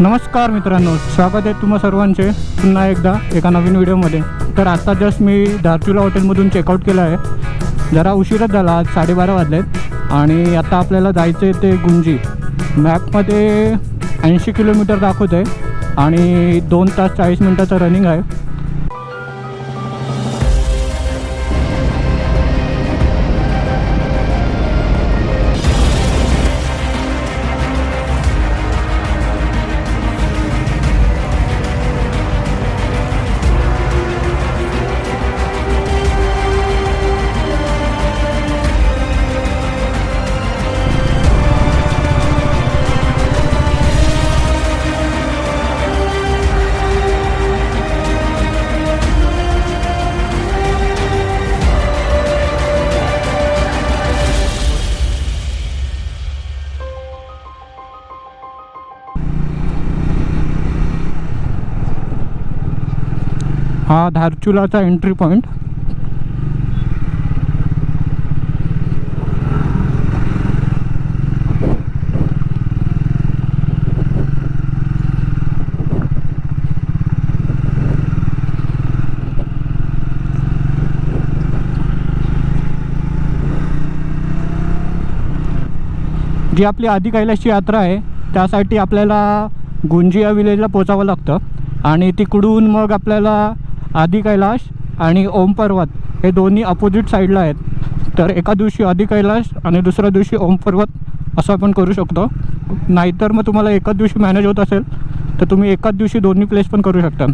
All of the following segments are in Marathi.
नमस्कार मित्रांनो स्वागत आहे तुम्हा सर्वांचे पुन्हा एकदा एका नवीन व्हिडिओमध्ये. तर आत्ता जस्ट मी धारचुला हॉटेलमधून चेकआउट केलं आहे. जरा उशीरच झाला आज साडेबारा वाजलेत. आणि आता आपल्याला जायचं आहे ते गुंजी. मॅपमध्ये ऐंशी किलोमीटर दाखवत आहे आणि दोन तास चाळीस मिनटाचं रनिंग आहे. धारचुलाचा एंट्री पॉईंट जी आपली आधी कैलासची यात्रा आहे त्यासाठी आपल्याला गुंजिया विलेजला पोचावं लागतं. आणि तिकडून मग आपल्याला आदि कैलाश आणि ओम पर्वत हे दोन्ही अपोजिट साईडला आहेत. तर एका दिवशी आदि कैलाश आणि दुसऱ्या दिवशी ओम पर्वत असं आपण करू शकतो. नाहीतर मग तुम्हाला एकाच दिवशी मॅनेज होत असेल तर तुम्ही एकाच दिवशी दोन्ही प्लेस पण करू शकता.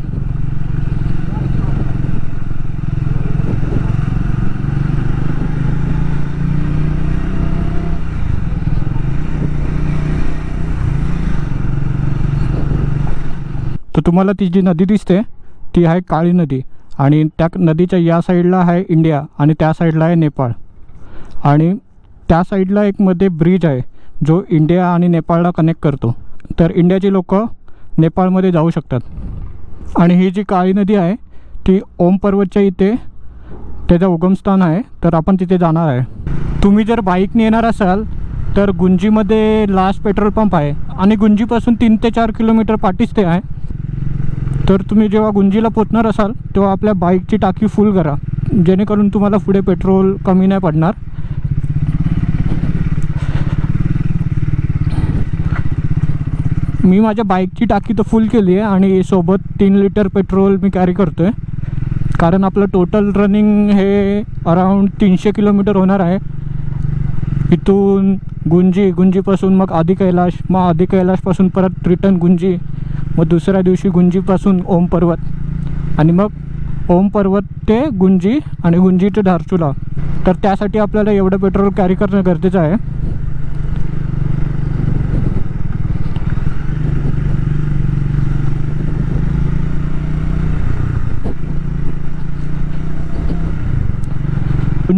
तर तुम्हाला ती जी नदी दिसते ती आहे काळी नदी आणि त्या नदीच्या या साईडला आहे इंडिया आणि त्या साईडला आहे नेपाळ. आणि त्या साईडला एक मध्ये ब्रिज आहे जो इंडिया आणि नेपाळला कनेक्ट करतो. तर इंडियाची लोक नेपाळमध्ये जाऊ शकतात. आणि ही जी काळी नदी आहे ती ओम पर्वतच्या इथे त्याचं उगमस्थान आहे तर आपण तिथे जाणार आहे. तुम्ही जर बाईकने येणार असाल तर गुंजीमध्ये लास्ट पेट्रोल पंप आहे आणि गुंजीपासून तीन ते चार किलोमीटर पाठीच ते आहे. तर तुम्ही जेव्हा गुंजीला पोचणार असाल तेव्हा आपल्या बाईकची टाकी फुल करा. जेणेकरून तुम्हाला पुढे पेट्रोल कमी नाही पडणार. मी माझ्या बाईकची टाकी तर फुल केली आहे आणि सोबत तीन लिटर पेट्रोल मी कॅरी करतो आहे कारण आपलं टोटल रनिंग हे अराऊंड तीनशे किलोमीटर होणार आहे. इथून गुंजी गुंजीपासून मग आधी कैलाश मग आधी कैलाशपासून परत रिटर्न गुंजी. मग दुसऱ्या दिवशी गुंजीपासून ओम पर्वत. आणि मग ओम पर्वत ते गुंजी आणि गुंजी ते धारचुला. तर त्यासाठी आपल्याला एवढं पेट्रोल कॅरी करणं गरजेचं आहे.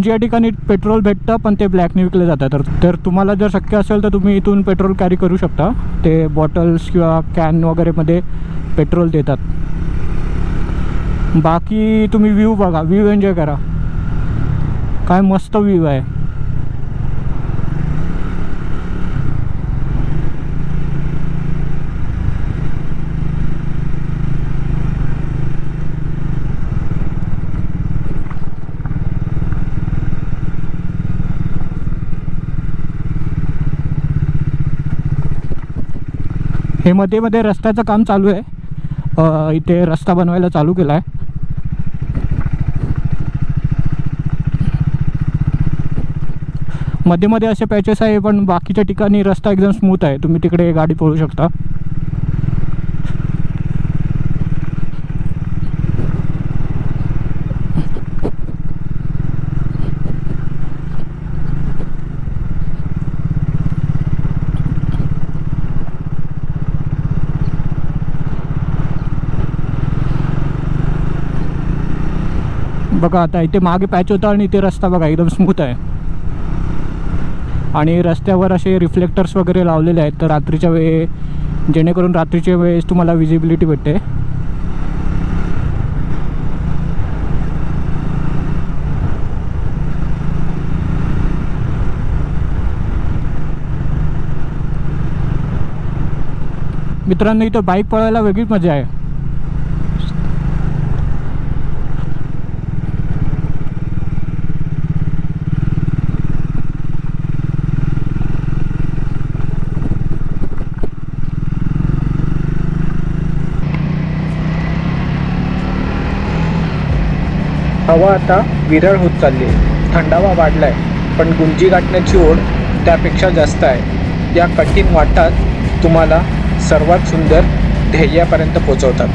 ज्या या ठिकाणी पेट्रोल भेटतं पण ते ब्लॅकने विकले जातात. तर तर तुम्हाला जर शक्य असेल तर तुम्ही इथून पेट्रोल कॅरी करू शकता. ते बॉटल्स किंवा कॅन वगैरेमध्ये पेट्रोल देतात. बाकी तुम्ही व्ह्यू बघा. व्ह्यू एन्जॉय करा. काय मस्त व्ह्यू आहे. हे मध्ये मध्ये रस्त्याचं काम चालू आहे. इथे रस्ता बनवायला चालू केला आहे मध्ये मध्ये असे पॅचेस आहे पण बाकीच्या ठिकाणी रस्ता एकदम स्मूथ आहे. तुम्ही तिकडे गाडी पळू शकता. बघा आता इथे मागे पॅच होता आणि इथे रस्ता बघा एकदम स्मूथ आहे. आणि रस्त्यावर असे रिफ्लेक्टर्स वगैरे लावलेले आहेत तर रात्रीच्या वेळे जेणेकरून रात्रीच्या वेळेस तुम्हाला विजिबिलिटी भेटते. मित्रांनो इथं बाईक पळायला वेगळीच मजा आहे. हवा आता विरळ होत चालली आहे. थंडावा वाढलाय पण गुंजी गाठण्याची ओढ त्यापेक्षा जास्त आहे. या कठीण वाटात तुम्हाला सर्वात सुंदर ध्येयापर्यंत पोचवतात.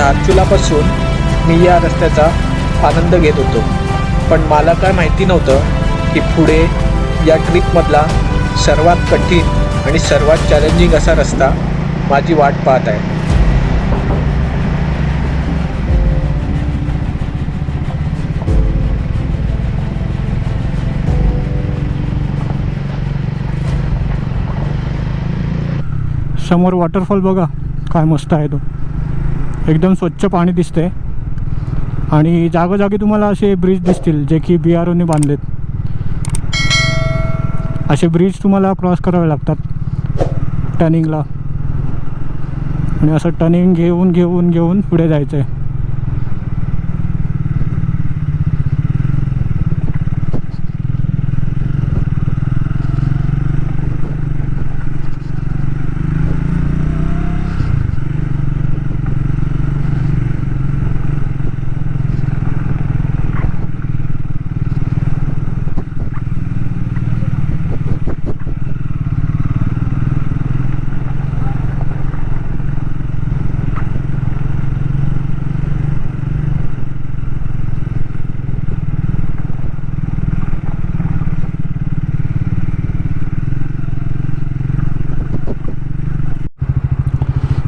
नारचुलापासून मी या रस्त्याचा आनंद घेत होतो. पण मला काय माहिती नव्हतं की पुढे या ट्रिपमधला सर्वात कठीण आणि सर्वात चॅलेंजिंग असा रस्ता माझी वाट पाहत आहे. समोर वॉटरफॉल बघा काय मस्त आहे तो. एकदम स्वच्छ पाणी दिसते आणि जागोजागी तुम्हाला असे ब्रिज दिसतील जे की बी आर ओने बांधलेत. असे ब्रिज तुम्हाला क्रॉस करावे लागतात टर्निंगला आणि असं टर्निंग घेऊन घेऊन घेऊन पुढे जायचं आहे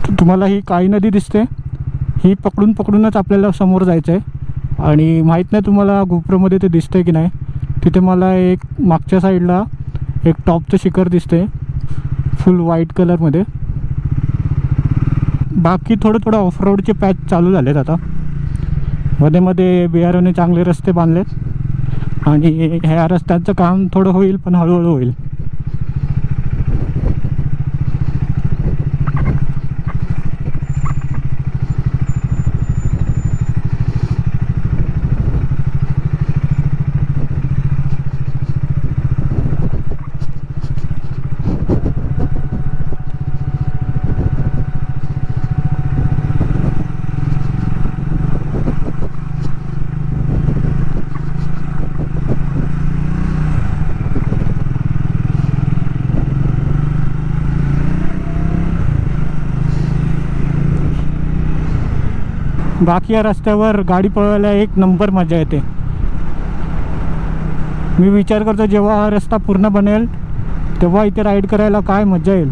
तर तुम्हाला ही काळी नदी दिसते. ही पकडून पकडूनच आपल्याला समोर जायचं आहे आणि माहीत नाही तुम्हाला गोप्रोमध्ये ते दिसतंय की नाही. तिथे मला एक मागच्या साईडला एक टॉपचं शिखर दिसते फुल व्हाईट कलरमध्ये. बाकी थोडं थोडं ऑफ रोडचे पॅच चालू झालेत आता. मध्ये मध्ये बिहारने चांगले रस्ते बांधलेत. आणि ह्या रस्त्यांचं काम थोडं होईल पण हळूहळू होईल. बाकी या रस्त्यावर गाडी पळवायला एक नंबर मजा येते. मी विचार करतो जेव्हा हा रस्ता पूर्ण बनेल तेव्हा इथे राईड करायला काय मजा येईल?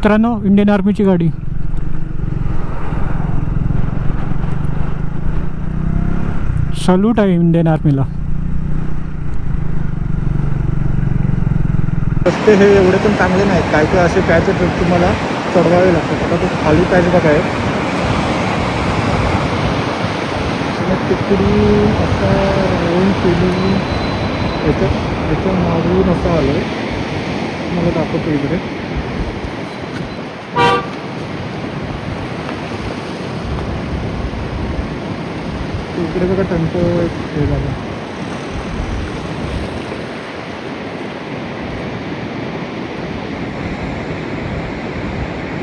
मित्रांनो इंडियन आर्मीची गाडी. सल्यूट आहे इंडियन आर्मीला. रस्ते हे एवढे पण चांगले नाहीत. काय काय असे पॅच तुम्हाला चढवावे लागतात. आता तो खाली पॅच बघा आहे तिकडी असा राऊंड केली याच्या याच्या मारून असं आलं मला दाखवतो इकडे. इकडे बघा टेम्पो एक हे झाला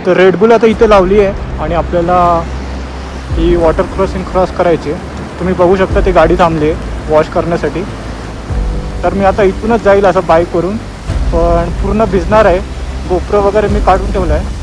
तर रेडबुल आता इथे लावली आहे आणि आपल्याला ही वॉटर क्रॉसिंग क्रॉस करायची आहे. तुम्ही बघू शकता ते गाडी थांबली आहे वॉश करण्यासाठी. तर मी आता इथूनच जाईल असं बाईकवरून पण पूर्ण भिजणार आहे. गोप्रो वगैरे मी काढून ठेवलं आहे.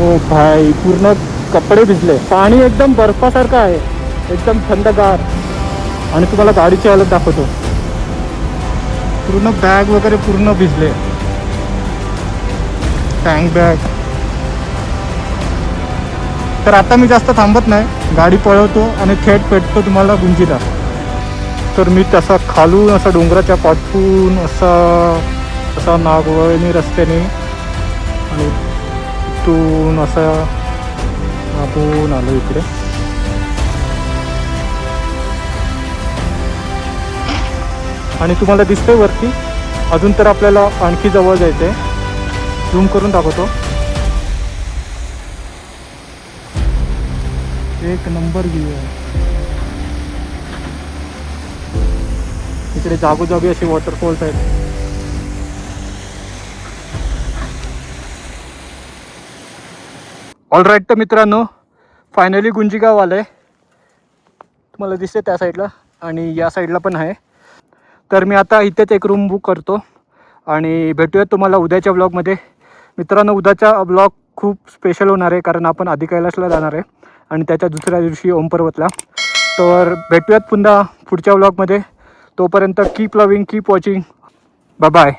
हो भाई पूर्ण कपडे भिजले. पाणी एकदम बर्फासारखं आहे. एकदम थंडगार. आणि तुम्हाला गाडीची हालत दाखवतो. पूर्ण बॅग वगैरे पूर्ण भिजले. टँक बॅग तर आता मी जास्त थांबत नाही. गाडी पळवतो आणि थेट पेटतो तुम्हाला गुंजीला. तर मी तसा खालून असा डोंगराच्या पाठून असा असा नागवळणी रस्त्याने आणि तिथून असा आपण आलो इकडे. आणि तुम्हाला दिसतंय वरती अजून तर आपल्याला आणखी जवळ जायचं आहे झूम करून दाखवतो. एक नंबर व्ह्यू आहे. इकडे जागोजागी असे वॉटरफॉल्स आहेत. ऑल राईट तर मित्रांनो फायनली गुंजीगाव आलं आहे तुम्हाला दिसते त्या साईडला आणि या साईडला पण आहे. तर मी आता इथेच एक रूम बुक करतो आणि भेटूयात तुम्हाला उद्याच्या ब्लॉगमध्ये मित्रांनो उद्याचा ब्लॉग खूप स्पेशल होणार आहे कारण आपण आधी कैलासला जाणार आहे आणि त्याच्या दुसऱ्या दिवशी ओम पर्वतला. तर भेटूयात पुन्हा पुढच्या ब्लॉगमध्ये तोपर्यंत keep loving keep watching bye